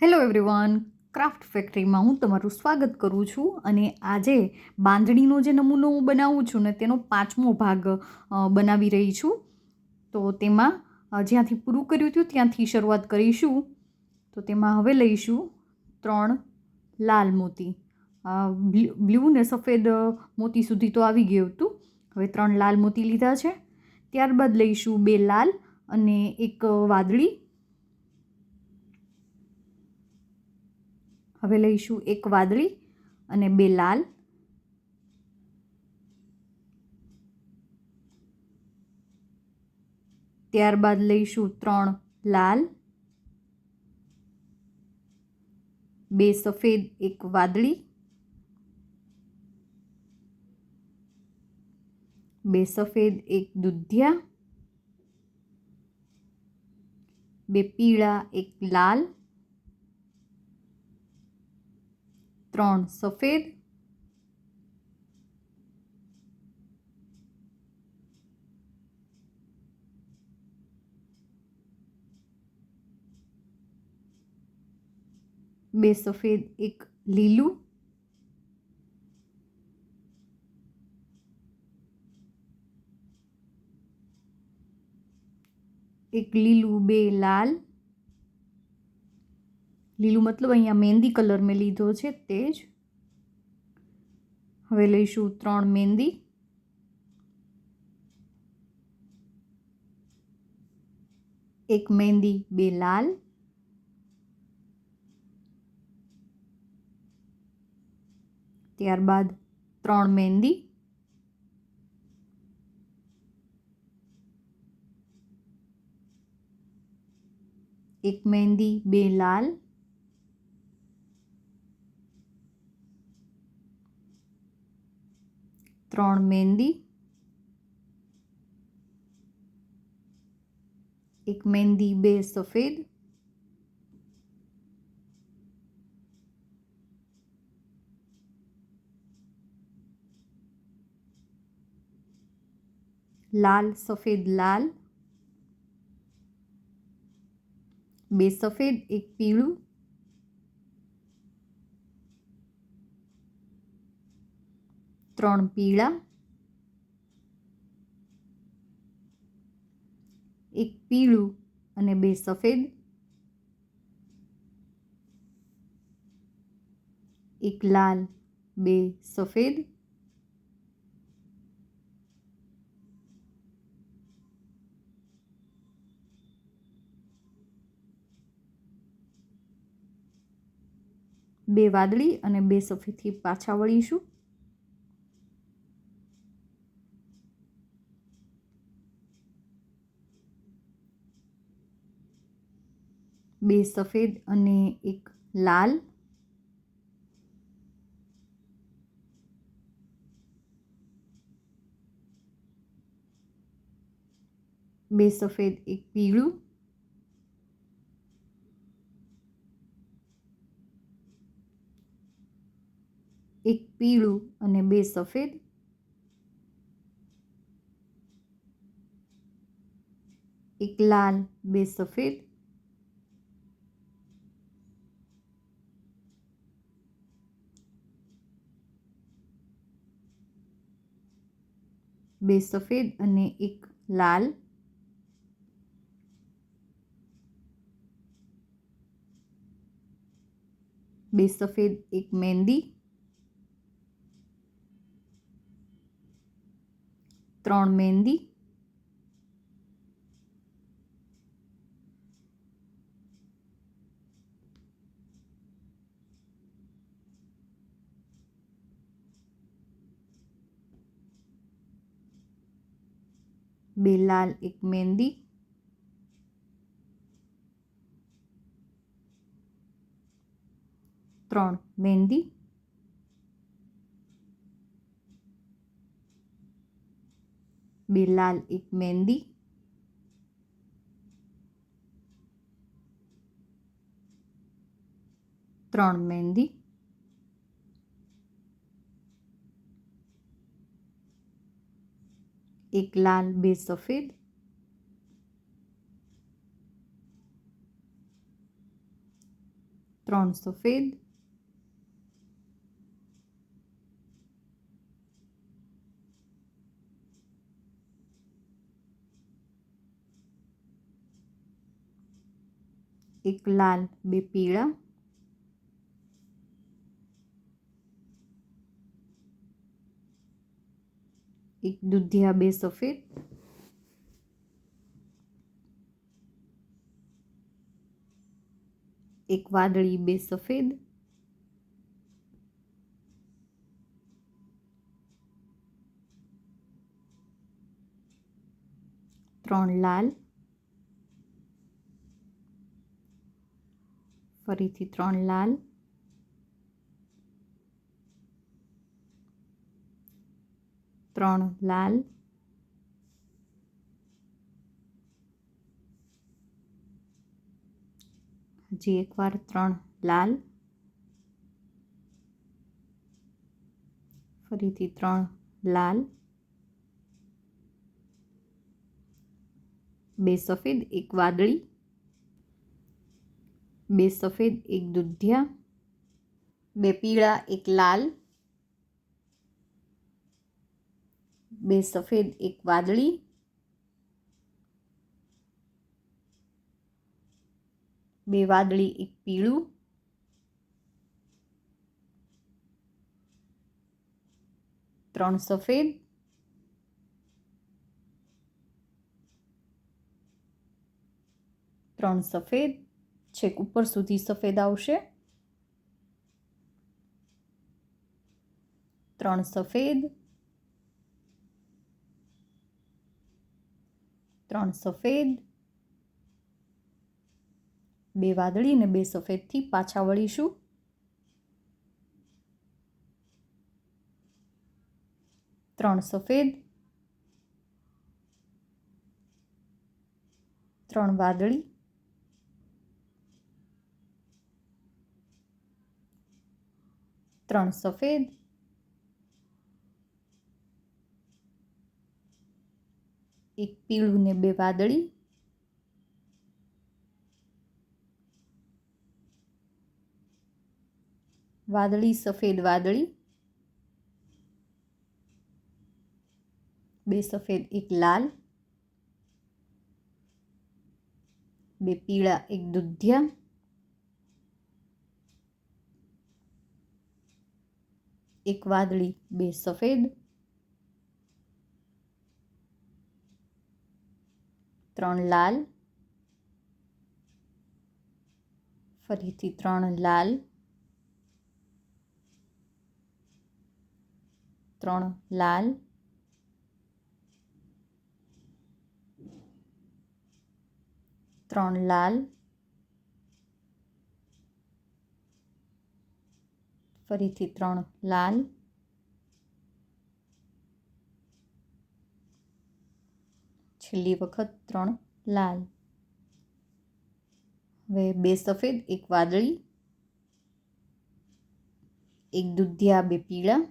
Hello everyone, craft ફેક્ટરીમાં હું તમારું સ્વાગત કરું છું અને આજે બાંધણીનો જે નમૂનો હું બનાવું છું ને તેનો પાંચમો ભાગ બનાવી રહી છું. તો તેમાં જ્યાંથી પૂરું કર્યું હતું ત્યાંથી શરૂઆત કરીશું. તો તેમાં હવે લઈશું ત્રણ લાલ મોતી. બ્લુ ને સફેદ મોતી સુધી તો આવી ગયું હતું. હવે ત્રણ લાલ મોતી લીધા છે. ત્યારબાદ લઈશું બે લાલ અને એક વાદળી. હવે લઈશું એક વાદળી અને બે લાલ. ત્યારબાદ લઈશું ત્રણ લાલ. બે સફેદ, એક વાદળી. બે સફેદ, એક દૂધિયા. બે પીળા, એક લાલ. ત્રણ સફેદ. બે સફેદ એક લીલું. એક લીલું બે લાલ. લીલું મતલબ અહીંયા મહેંદી કલર મેં લીધો છે, તે જ. હવે લઈશું ત્રણ મહેંદી. એક મહેંદી, બે લાલ. ત્યારબાદ ત્રણ મહેંદી. એક મહેંદી, બે લાલ. ત્રણ મહેંદી એક મહેંદી બે સફેદ લાલ સફેદ લાલ બે સફેદ એક પીળું ત્રણ પીળા, એક પીળું અને બે સફેદ, એક લાલ, બે સફેદ, બે વાદળી અને બે સફેદથી પાછા વળીશું. બે સફેદ અને એક લાલ. બે સફેદ, એક પીળું. એક પીળું અને બે સફેદ. એક લાલ, બે સફેદ. બે સફેદ અને એક લાલ. બે સફેદ એક મહેંદી ત્રણ મહેંદી બે લાલ એક મહેંદી ત્રણ મહેંદી બે લાલ એક મહેંદી ત્રણ મહેંદી એક લાલ બે સફેદ. ત્રણ સફેદ. એક લાલ બે પીળા. એક દુધિયા બે સફેદ. એક વાદળી બે સફેદ. ત્રણ લાલ. ફરીથી ત્રણ લાલ. ત્રણ લાલ હજી એકવાર ત્રણ લાલ ફરીથી ત્રણ લાલ બે સફેદ એક વાદળી બે સફેદ એક દુધિયા બે પીળા એક લાલ બે સફેદ, એક વાદળી. બે વાદળી, એક પીળું. ત્રણ સફેદ. ત્રણ સફેદ. છેક ઉપર સુધી સફેદ આવશે. ત્રણ સફેદ. ત્રણ સફેદ, બે વાદળી અને બે સફેદથી પાછા વળીશું. ત્રણ સફેદ, ત્રણ વાદળી, ત્રણ સફેદ એક પીળું ને બે વાદળી. વાદળી, સફેદ વાદળી. બે સફેદ, એક લાલ. બે પીળા, એક દુધિયા. એક વાદળી, બે સફેદ. ત્રણ લાલ. ફરીથી ત્રણ લાલ. ત્રણ લાલ. ત્રણ લાલ. ફરીથી ત્રણ લાલ. છેલ્લી વખત ત્રણ લાલ. હવે બે સફેદ, એક વાદળી, એક દુધિયા, બે પીળા.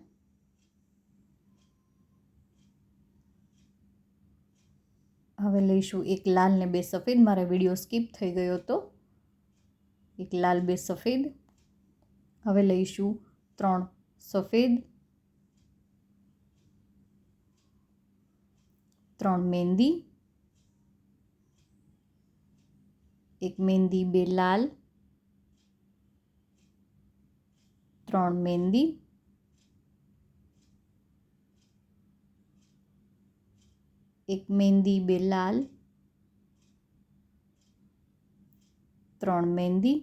હવે લઈશું એક લાલ ને બે સફેદ. મારા વીડિયો સ્કીપ થઈ ગયો હતો એક લાલ, બે સફેદ. હવે લઈશું ત્રણ સફેદ ત્રણ મહેંદી એક મહેંદી બે લાલ ત્રણ મહેંદી એક મહેંદી બે લાલ ત્રણ મહેંદી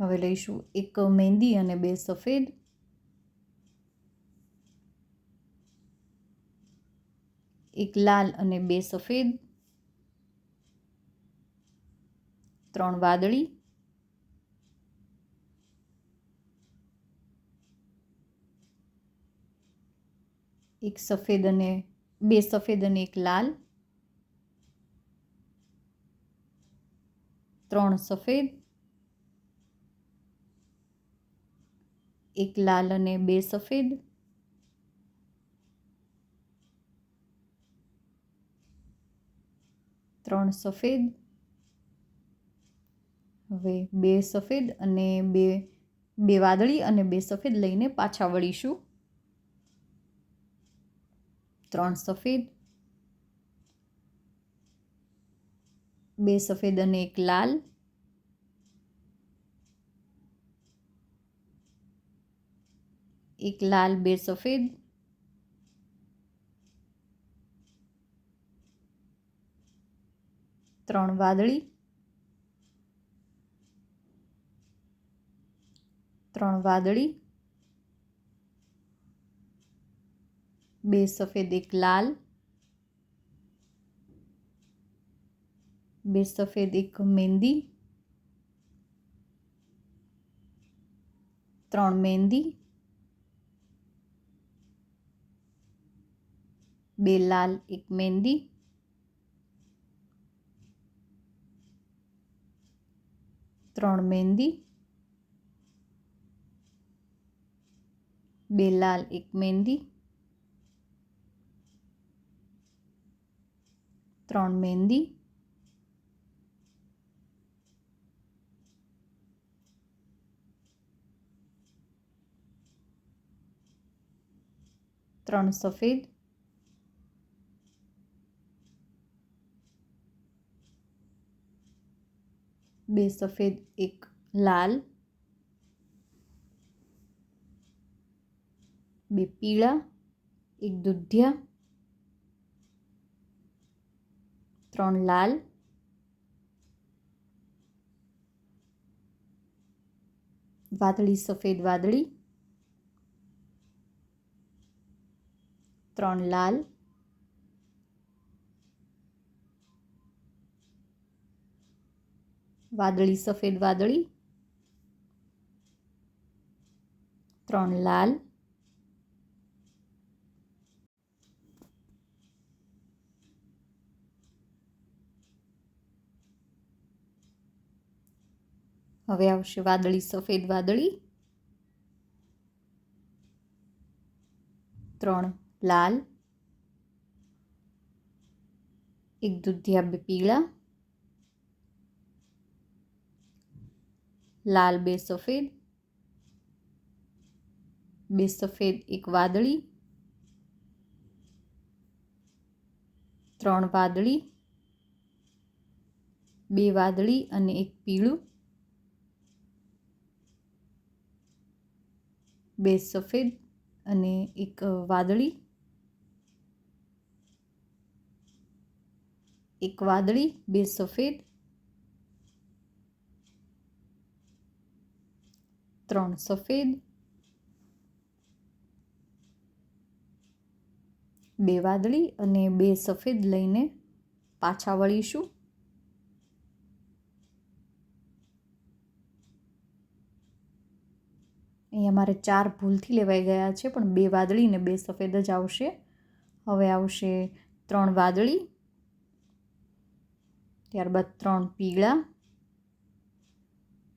હવે લઈશું એક મહેંદી અને બે સફેદ. એક લાલ અને બે સફેદ. ત્રણ વાદળી. એક સફેદ અને બે સફેદ અને એક લાલ. ત્રણ સફેદ. એક લાલ અને બે સફેદ. ત્રણ સફેદ. હવે બે સફેદ અને બે બે વાદળી અને બે સફેદ લઈને પાછા વળીશું. ત્રણ સફેદ. બે સફેદ અને એક લાલ. એક લાલ બે સફેદ. ત્રણ વાદળી. ત્રણ વાદળી. બે સફેદ, એક લાલ. બે સફેદ, એક મહેંદી ત્રણ મહેંદી બે લાલ એક મહેંદી ત્રણ મહેંદી બે લાલ એક મહેંદી ત્રણ મહેંદી ત્રણ સફેદ. બે સફેદ, એક લાલ, બે પીળા, એક દુધિયા, ત્રણ લાલ, વાદળી, સફેદ વાદળી, ત્રણ લાલ વાદળી, સફેદ વાદળી. ત્રણ લાલ. હવે આવશે વાદળી, સફેદ વાદળી. ત્રણ લાલ. એક દુધિયા, બે પીળા. લાલ બે સફેદ બે સફેદ, એક વાદળી, ત્રણ વાદળી, બે વાદળી અને એક પીળું, બે સફેદ અને એક વાદળી એક વાદળી, બે સફેદ ત્રણ સફેદ બે વાદળી અને બે સફેદ લઈને પાછા વળીશું. અહીંયા મારે ચાર ભૂલથી લેવાઈ ગયા છે, પણ બે વાદળી ને બે સફેદ જ આવશે. હવે આવશે ત્રણ વાદળી, ત્યારબાદ ત્રણ પીળા,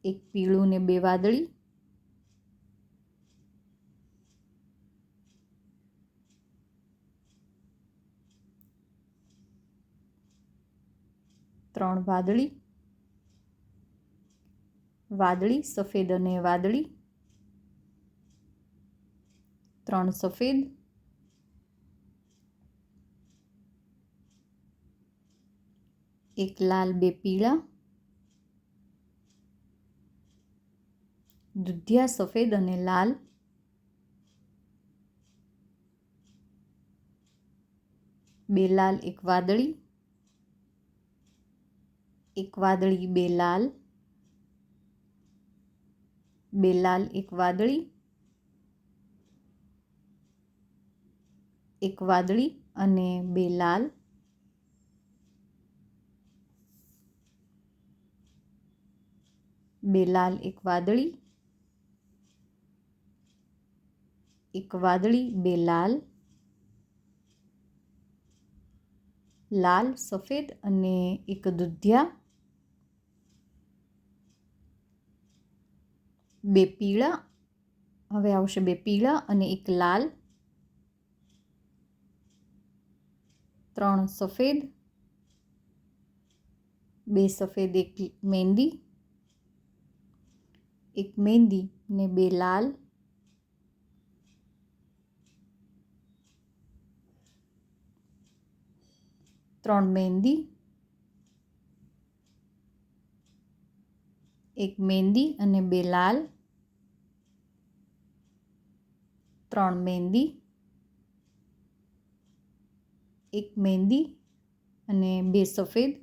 એક પીળું ને બે વાદળી ત્રણ વાદળી વાદળી, સફેદ અને વાદળી. ત્રણ સફેદ, એક લાલ, બે પીળા. દુધિયા સફેદ અને લાલ. બે લાલ, એક વાદળી. એક વાદળી, બે લાલ. બે લાલ, એક વાદળી. એક વાદળી અને બે લાલ. બે લાલ, એક વાદળી. એક વાદળી, બે લાલ. લાલ, સફેદ અને એક દુધિયા. બે પીળા, હવે આવશે બે પીળા અને એક લાલ. ત્રણ સફેદ, બે સફેદ, એક મહેંદી એક મહેંદી ને બે લાલ. ત્રણ મહેંદી એક મહેંદી અને બે લાલ. ત્રણ મહેંદી એક મહેંદી અને બે સફેદ,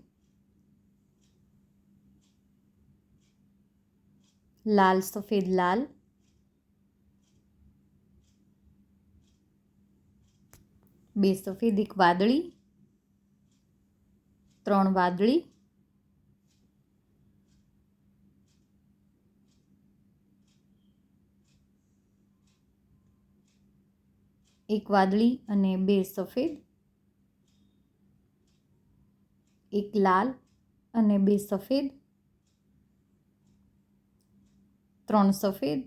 લાલ સફેદ લાલ, બે સફેદ, એક વાદળી, ત્રણ વાદળી એક વાદળી અને બે સફેદ, એક લાલ અને બે સફેદ, ત્રણ સફેદ,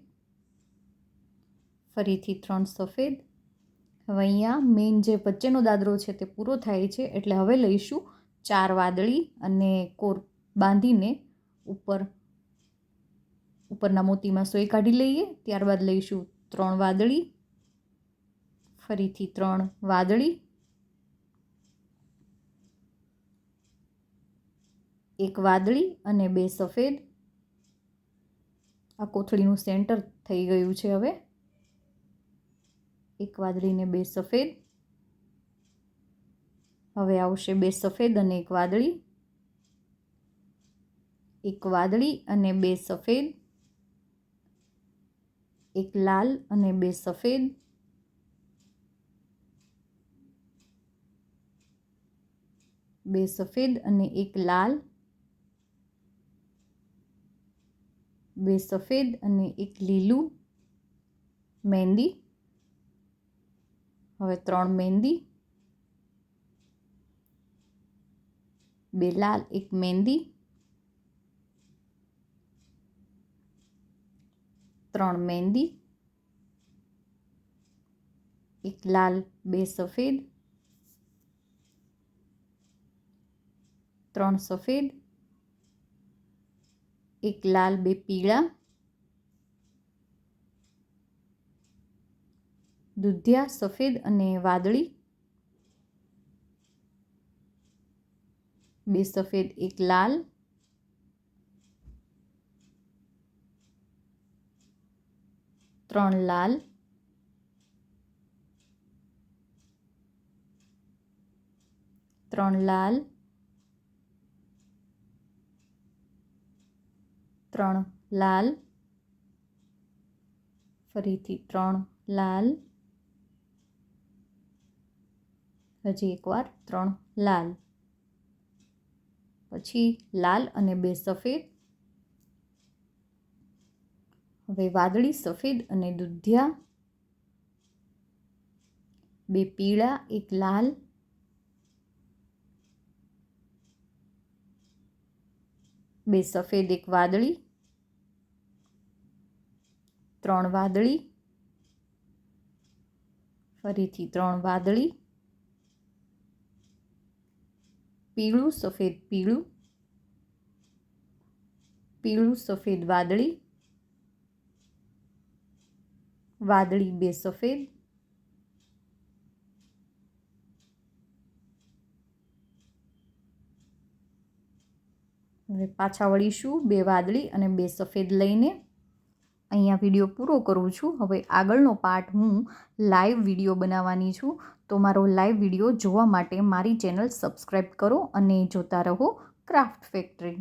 ફરીથી ત્રણ સફેદ. હવે અહીંયા મેઇન જે વચ્ચેનો દાદરો છે તે પૂરો થાય છે, એટલે હવે લઈશું ચાર વાદળી અને કોર બાંધીને ઉપર, ઉપરના મોતીમાં સોય કાઢી લઈએ, ત્યારબાદ લઈશું ત્રણ વાદળી ફરીથી ત્રણ વાદળી. એક વાદળી અને બે સફેદ. આ કોથળીનું સેન્ટર થઈ ગયું છે હવે. એક વાદળી ને બે સફેદ. હવે આવશે બે સફેદ અને એક વાદળી. એક વાદળી અને બે સફેદ. એક લાલ અને બે સફેદ. બે સફેદ અને એક લાલ. બે સફેદ અને એક લીલું મહેંદી. હવે ત્રણ મહેંદી. બે લાલ, એક મહેંદી. ત્રણ મહેંદી. એક લાલ, બે સફેદ. ત્રણ સફેદ, એક લાલ, બે પીળા, દુધિયા સફેદ અને વાદળી, બે સફેદ, એક લાલ, ત્રણ લાલ ત્રણ લાલ ત્રણ લાલ. ફરીથી ત્રણ લાલ. હજી એકવાર ત્રણ લાલ. પછી લાલ અને બે સફેદ. હવે વાદળી, સફેદ અને દુધિયા. બે પીળા, એક લાલ. બે સફેદ, એક વાદળી. ત્રણ વાદળી. ફરીથી ત્રણ વાદળી. પીળું, સફેદ પીળું. પીળું, સફેદ વાદળી. વાદળી બે સફેદ. હવે પાછા વળીશું, બે વાદળી અને બે સફેદ લઈને. અહીંયા વીડિયો પૂરો કરું છું. હવે આગળનો પાર્ટ હું લાઈવ વીડિયો બનાવવાની છું. તો મારો લાઈવ વીડિયો જોવા માટે મારી ચેનલ સબસ્ક્રાઈબ કરો અને જોતા રહો ક્રાફ્ટ ફેક્ટરી.